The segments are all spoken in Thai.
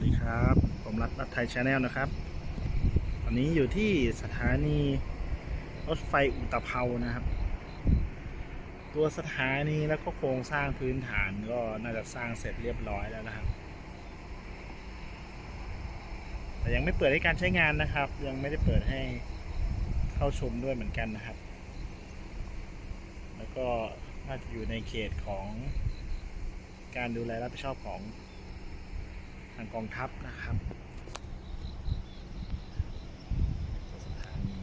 วัสดีครับ ผมรัฐรัฐไทยชาแนลนะครับตอนนี้อยู่ที่สถานีรถไฟอุตภเปานะครับ ตัวสถานีแล้วก็โครงสร้างพื้นฐานก็น่าจะสร้างเสร็จเรียบร้อยแล้วนะครับ แต่ยังไม่เปิดให้การใช้งานนะครับ ยังไม่ได้เปิดให้เข้าชมด้วยเหมือนกันนะครับ แล้วก็น่าจะอยู่ในเขตของการดูแลรับผิดชอบของางกองทัพนะครับสถานี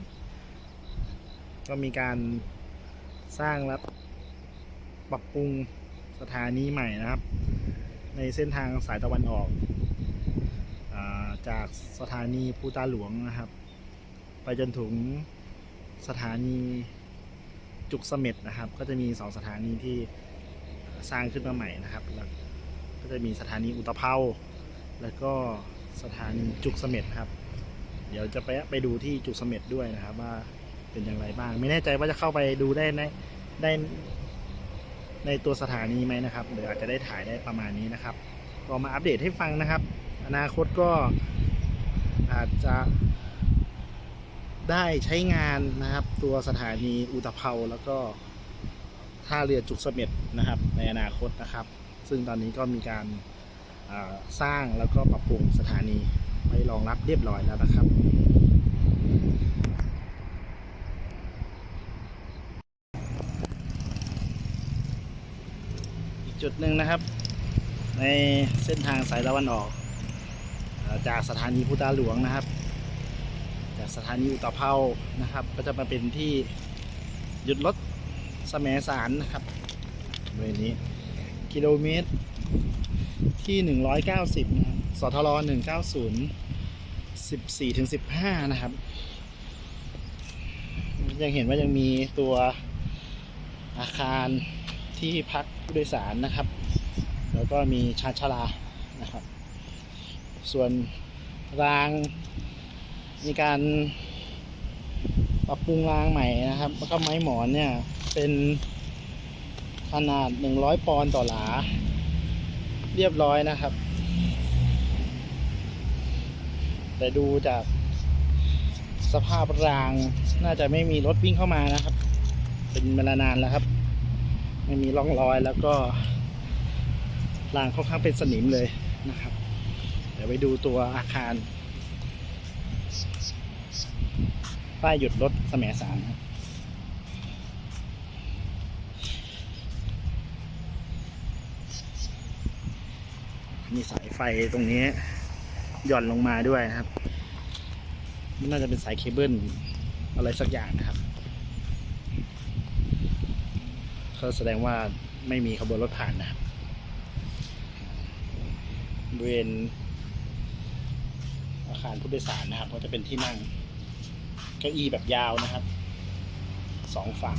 ก็มีการสร้างและปรับปรุงสถานีใหม่นะครับ ในเส้นทางสายตะวันออกอาจากสถานีภูตาหลวงนะครับ ไปจนถึงสถานีจุกเสม็ดนะครับ ก็จะมีสองสถานีที่สร้างขึ้นมาใหม่นะครับแล้วก็จะมีสถานีอุตภเปา แล้วก็สถานีจุกเสม็ดครับ เดี๋ยวจะไปไปดูที่จุกเสม็ดด้วยนะครับ ว่าเป็นอย่างไรบ้าง ไม่แน่ใจว่าจะเข้าไปดูได้ในได้ในตัวสถานีไหมนะครับหรืออาจจะได้ถ่ายได้ประมาณนี้นะครับก็มาอัปเดตให้ฟังนะครับ อนาคตก็อาจจะได้ใช้งานนะครับ ตัวสถานีอุตภเปาแล้วก็ท่าเรือจุกเสม็ดนะครับ ในอนาคตนะครับ ซึ่งตอนนี้ก็มีการ สร้างแล้วก็ปรับปรุงสถานีไว้รองรับเรียบร้อยแล้วนะครับ อีกจุดหนึ่งนะครับ ในเส้นทางสายตะวันออก จากสถานีพุตาหลวงนะครับ จากสถานีอุตภเปานะครับ ก็จะมาเป็นที่หยุดรถสมสารนะครับบริเวณนี้กิโลเมตร ที่ 190นะครับสทร190 14ถึง15 นะครับ ยังเห็นว่ายังมีตัวอาคารที่พักผู้โดยสารนะครับ แล้วก็มีชาชลานะครับ ส่วนรางมีการปรับปรุงรางใหม่นะครับ แล้วก็ไม้หมอนเนี่ย เป็นขนาด 100 ปอนด์ต่อหลา เรียบร้อยนะครับ แต่ดูจากสภาพรางน่าจะไม่มีรถวิ่งเข้ามานะครับ เป็นเวลานานแล้วครับ ไม่มีร่องรอยแล้วก็รางค่อนข้างเป็นสนิมเลยนะครับ เดี๋ยวไปดูตัวอาคาร ป้ายหยุดรถแสมสารครับ มีสายไฟตรงนี้หย่อนลงมาด้วยนะครับมันน่าจะเป็นสายเคเบิลอะไรสักอย่างนะครับก็แสดงว่าไม่มีขบวนรถผ่านนะครับบริเวณอาคารผู้โดยสารนะครับ ก็จะเป็นที่นั่งเก้าอี้แบบยาวนะครับสองฝั่ง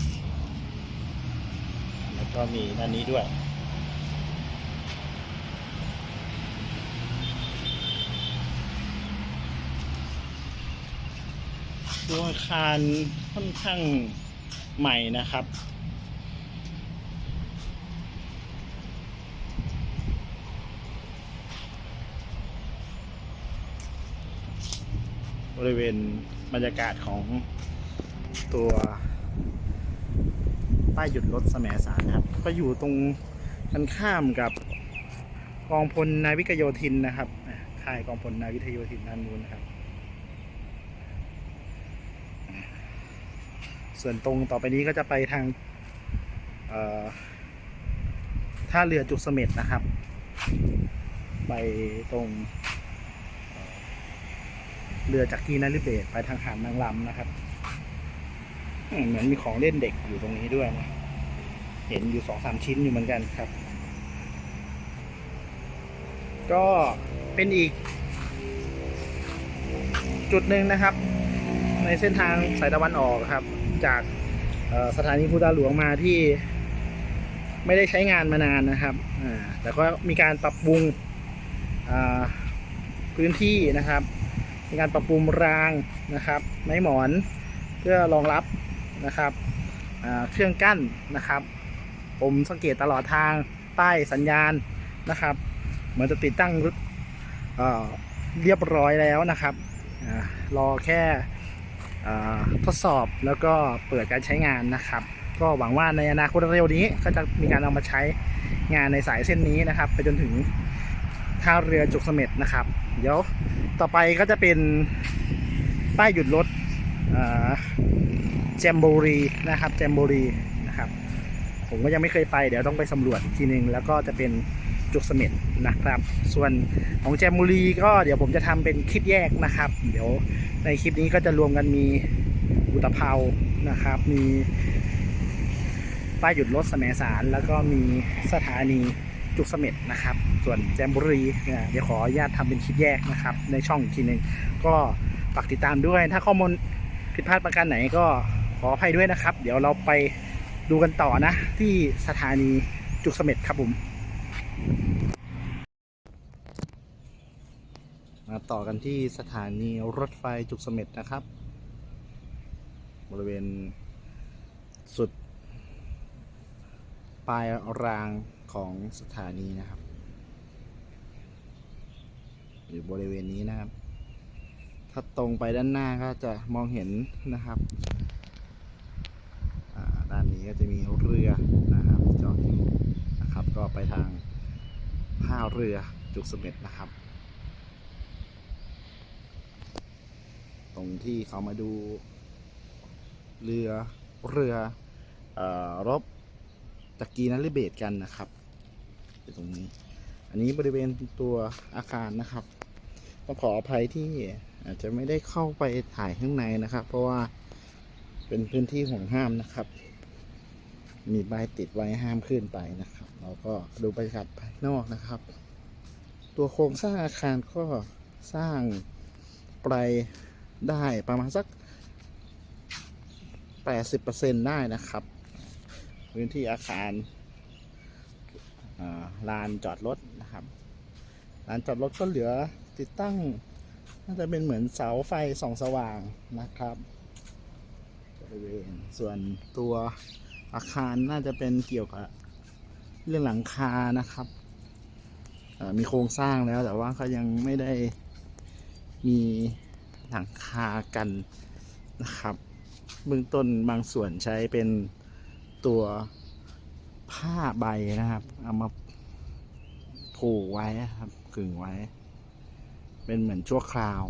แล้วก็มีด้านนี้ด้วย ตัวอาคารค่อนข้างใหม่นะครับ บริเวณบรรยากาศของตัวป้ายหยุดรถแสมสารนะครับ ก็อยู่ตรงกันข้ามกับกองพลนาวิกโยธินนะครับอะค่ายกองพลนาวิกโยธินด้านนู้นนะครับ ส่วนตรงต่อไปนี้ก็จะไปทางท่าเรือจุกเสม็ดนะครับ ไปตรง เรือจากกีนาริเบตไปทางหาดนางลำนะครับเหมือนมีของเล่นเด็กอยู่ตรงนี้ด้วยนะเห็นอยู่สองสามชิ้นอยู่เหมือนกันครับ ก็เป็นอีก จุดหนึ่งนะครับ ในเส้นทางสายตะวันออกครับ จากสถานีพุทธาหลวงมาที่ ไม่ได้ใช้งานมานานนะครับแต่ก็มีการปรับปรุงพื้นที่นะครับ มีการปรับปรุงรางนะครับ ไม้หมอนเพื่อรองรับนะครับเครื่องกั้นนะครับ ผมสังเกตตลอดทางป้ายสัญญาณนะครับ เหมือนจะติดตั้งเรียบร้อยแล้วนะครับรอแค่ ทดสอบแล้วก็เปิดการใช้งานนะครับ ก็หวังว่าในอนาคตเร็วนี้ก็จะมีการเอามาใช้งานในสายเส้นนี้นะครับ ไปจนถึงท่าเรือจุกเสม็ดนะครับ เดี๋ยวต่อไปก็จะเป็นป้ายหยุดรถแจมโบรีนะครับแจมโบรีนะครับ ผมก็ยังไม่เคยไปเดี๋ยวต้องไปสำรวจอีกทีนึง แล้วก็จะเป็น จุกเสม็ดนะครับ ส่วนของแจมบุรีก็เดี๋ยวผมจะทำเป็นคลิปแยกนะครับ เดี๋ยวในคลิปนี้ก็จะรวมกันมีอุตภเปานะครับ มีป้ายหยุดรถสมสาร แล้วก็มีสถานีจุกเสม็ดนะครับ ส่วนแจมบุรีเนี่ยเดี๋ยวขออนุญาตทำเป็นคลิปแยกนะครับ ในช่องอีกทีหนึ่งก็ฝากติดตามด้วย ถ้าข้อมูลผิดพลาดประการไหนก็ขออภัยด้วยนะครับ เดี๋ยวเราไปดูกันต่อนะ ที่สถานีจุกเสม็ดครับผม มา ต่อกันที่สถานีรถไฟจุกเสม็ดนะครับ บริเวณสุด ปลายรางของสถานีนะครับ อยู่บริเวณนี้นะครับ ถ้าตรงไปด้านหน้าก็จะมองเห็นนะครับด้านนี้ก็จะมีเรือนะครับจอดอยู่นะครับ ก็ไปทางท่าเรือจุกเสม็ดนะครับ ตรงที่เขามาดูเรือเรือเออรบตะกีนัลิเบตกันนะครับอยู่ตรงนี้ อันนี้บริเวณตัวอาคารนะครับต้องขออภัยที่อาจจะไม่ได้เข้าไปถ่ายข้างในนะครับ เพราะว่าเป็นพื้นที่ห่วงห้ามนะครับ มีใบติดไว้ห้ามขึ้นไปนะครับ เราก็ดูบรรยากาศภายนอกนะครับ ตัวโครงสร้างอาคารก็สร้างไป ได้ประมาณสัก 80%ได้นะครับ พื้นที่อาคารลานจอดรถนะครับลานจอดรถก็เหลือติดตั้ง น่าจะเป็นเหมือนเสาไฟส่องสว่างนะครับบริเวณส่วนตัวอาคารน่าจะเป็นเกี่ยวกับเรื่องหลังคานะครับมีโครงสร้างแล้วแต่ว่าเขายังไม่ได้มี หลังคากันนะครับ เบื้องต้นบางส่วนใช้เป็นตัวผ้าใบนะครับ เอามาผูกไว้ครับขึงไว้ เป็นเหมือนชั่วคราว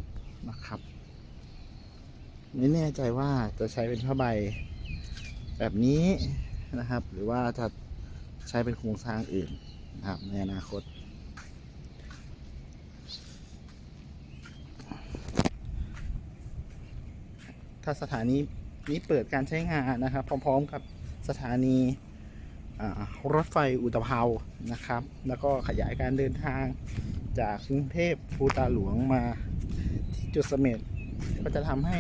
นะครับ ไม่แน่ใจว่าจะใช้เป็นผ้าใบแบบนี้นะครับ หรือว่าจะใช้เป็นโครงสร้างอื่นนะครับ ในอนาคต ถ้าสถานีนี้เปิดการใช้งานนะครับ พร้อมๆกับสถานีรถไฟอุตภเปานะครับ แล้วก็ขยายการเดินทางจากกรุงเทพภูตาหลวงมาที่จุดเสม็ดก็จะทำให้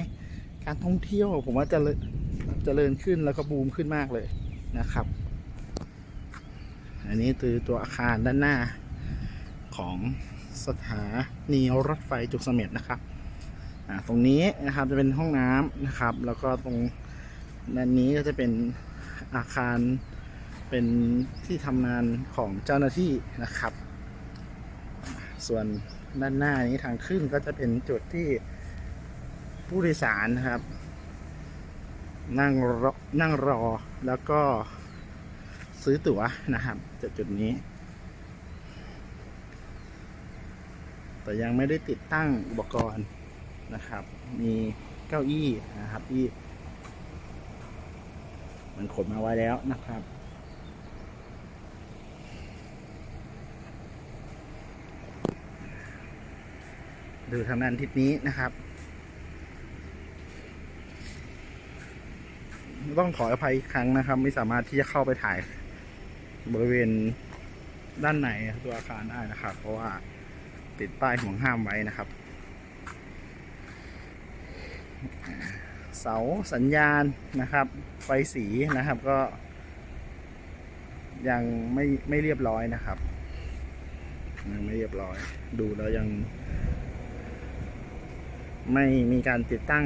การท่องเที่ยวผมว่าจะเจริญเจริญขึ้นแล้วก็บูมขึ้นมากเลยนะครับ อันนี้คือตัวอาคารด้านหน้าของสถานีรถไฟจุกเสม็ดนะครับ อ่าตรงนี้นะครับจะเป็นห้องน้ำนะครับ แล้วก็ตรงด้านนี้ก็จะเป็นอาคารเป็นที่ทำงานของเจ้าหน้าที่นะครับ ส่วนด้านหน้านี้ทางขึ้นก็จะเป็นจุดที่ผู้โดยสารนะครับ นั่งรอนั่งรอแล้วก็ซื้อตั๋วนะครับจุดจุดนี้ แต่ยังไม่ได้ติดตั้งอุปกรณ์ นะครับ มีเก้าอี้นะครับที่มันขนมาไว้แล้วนะครับ ดูทางด้านทิศนี้นะครับ ต้องขออภัยอีกครั้งนะครับ ไม่สามารถที่จะเข้าไปถ่ายบริเวณด้านในตัวอาคารได้นะครับ เพราะว่าติดป้ายห่วงห้ามไว้นะครับ เสาสัญญาณนะครับไฟสีนะครับก็ ยังไม่ไม่เรียบร้อยนะครับยังไม่เรียบร้อย ดูแล้วยัง ไม่มีการติดตั้ง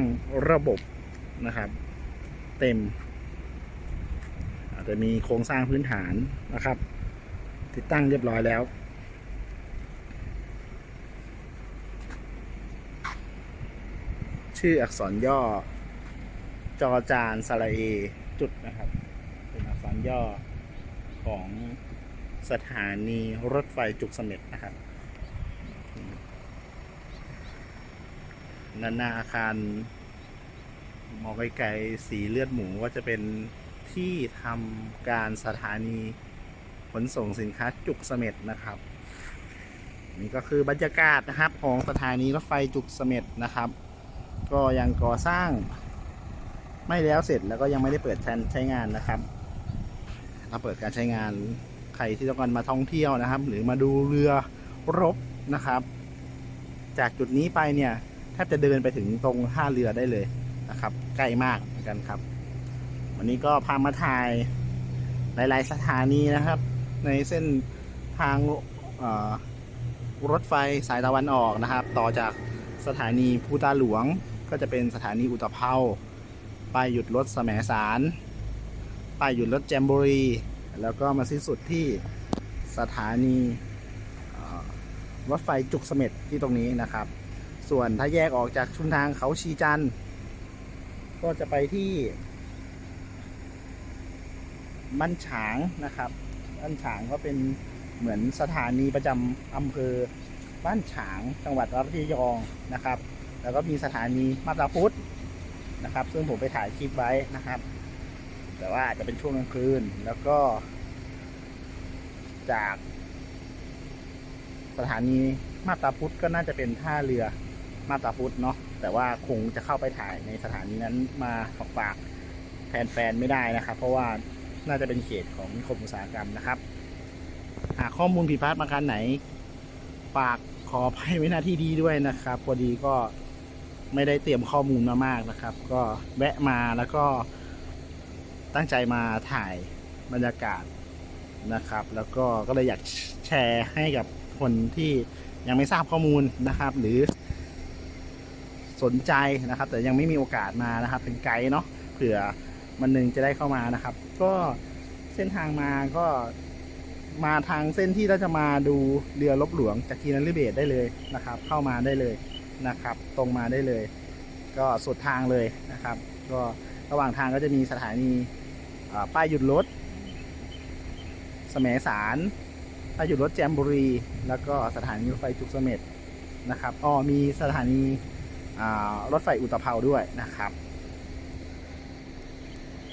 ระบบนะครับ เต็ม อาจจะมีโครงสร้างพื้นฐานนะครับ ติดตั้งเรียบร้อยแล้ว ชื่ออักษรย่อ จอจานสระเอจุดนะครับ เป็นอักษรย่อของสถานีรถไฟจุกเสม็ดนะครับนันหนาอาคารมองไกลๆสีเลือดหมูก็จะเป็นที่ทำการสถานีขนส่งสินค้าจุกเสม็ดนะครับ นี่ก็คือบรรยากาศนะครับของสถานีรถไฟจุกเสม็ดนะครับ ก็ยังก่อสร้าง ไม่แล้วเสร็จแล้วก็ยังไม่ได้เปิดใช้งานนะครับถ้าเปิดการใช้งานใครที่ต้องการมาท่องเที่ยวนะครับ หรือมาดูเรือรบนะครับ จากจุดนี้ไปเนี่ยแทบจะเดินไปถึงตรงท่าเรือได้เลยนะครับ ใกล้มากเหมือนกันครับ วันนี้ก็พามาถ่ายหลาย ๆ สถานีนะครับ ในเส้นทางรถไฟสายตะวันออกนะครับ ต่อจากสถานีภูตาหลวง ก็จะเป็นสถานีอุตภเปาป้ายหยุดรถแสมสารป้ายหยุดรถแจมบุรี แล้วก็มาสิ้นสุดที่สถานีรถไฟจุกเสม็ดที่ตรงนี้นะครับ ส่วนถ้าแยกออกจากชุมทางเขาชีจันก็จะไปที่บ้านฉางนะครับบ้านฉางก็เป็นเหมือนสถานีประจำอำเภอบ้านฉางจังหวัดระยองนะครับ แล้วก็มีสถานีมาตาพุธนะครับ ซึ่งผมไปถ่ายคลิปไว้นะครับ แต่ว่าอาจจะเป็นช่วงกลางคืน แล้วก็ จาก สถานีมาตาพุธก็น่าจะเป็นท่าเรือมาตาพุธเนาะแต่ว่าคงจะเข้าไปถ่ายในสถานีนั้นมาฝากฝากแฟนๆไม่ได้นะครับ เพราะว่าน่าจะเป็นเขตของนิคมอุตสาหกรรมนะครับ หากข้อมูลผิดพลาดประการไหนฝากขออภัยไว้หน้าที่ดีด้วยนะครับ พอดีก็ ไม่ได้เตรียมข้อมูลมามากนะครับ ก็แวะมาแล้วก็ตั้งใจมาถ่ายบรรยากาศนะครับ แล้วก็ก็เลยอยากแชร์ให้กับคนที่ยังไม่ทราบข้อมูลนะครับ หรือสนใจนะครับ แต่ยังไม่มีโอกาสมานะครับ เป็นไกด์เนาะเผื่อมันหนึ่งจะได้เข้ามานะครับ ก็เส้นทางมาก็มาทางเส้นที่เราจะมาดูเรือลบหลวงจากกีนันลิเบตได้เลยนะครับ เข้ามาได้เลย นะครับ ตรงมาได้เลย ก็สุดทางเลยนะครับ ก็ระหว่างทางก็จะมีสถานีป้ายหยุดรถแสมสารป้ายหยุดรถแจมบุรี แล้วก็สถานีรถไฟจุกเสม็ดนะครับอ๋อมีสถานีรถไฟอุตภเปาด้วยนะครับ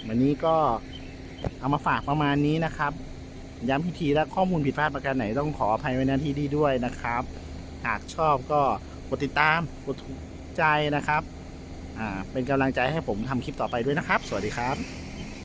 วันนี้ก็เอามาฝากประมาณนี้นะครับ ย้ำพิธีและข้อมูลผิดพลาดประการไหนต้องขออภัยไว้ณที่นี้ด้วยนะครับ หากชอบก็ กดติดตาม กดถูกใจนะครับ อ่า เป็นกำลังใจให้ผมทำคลิปต่อไปด้วยนะครับ สวัสดีครับ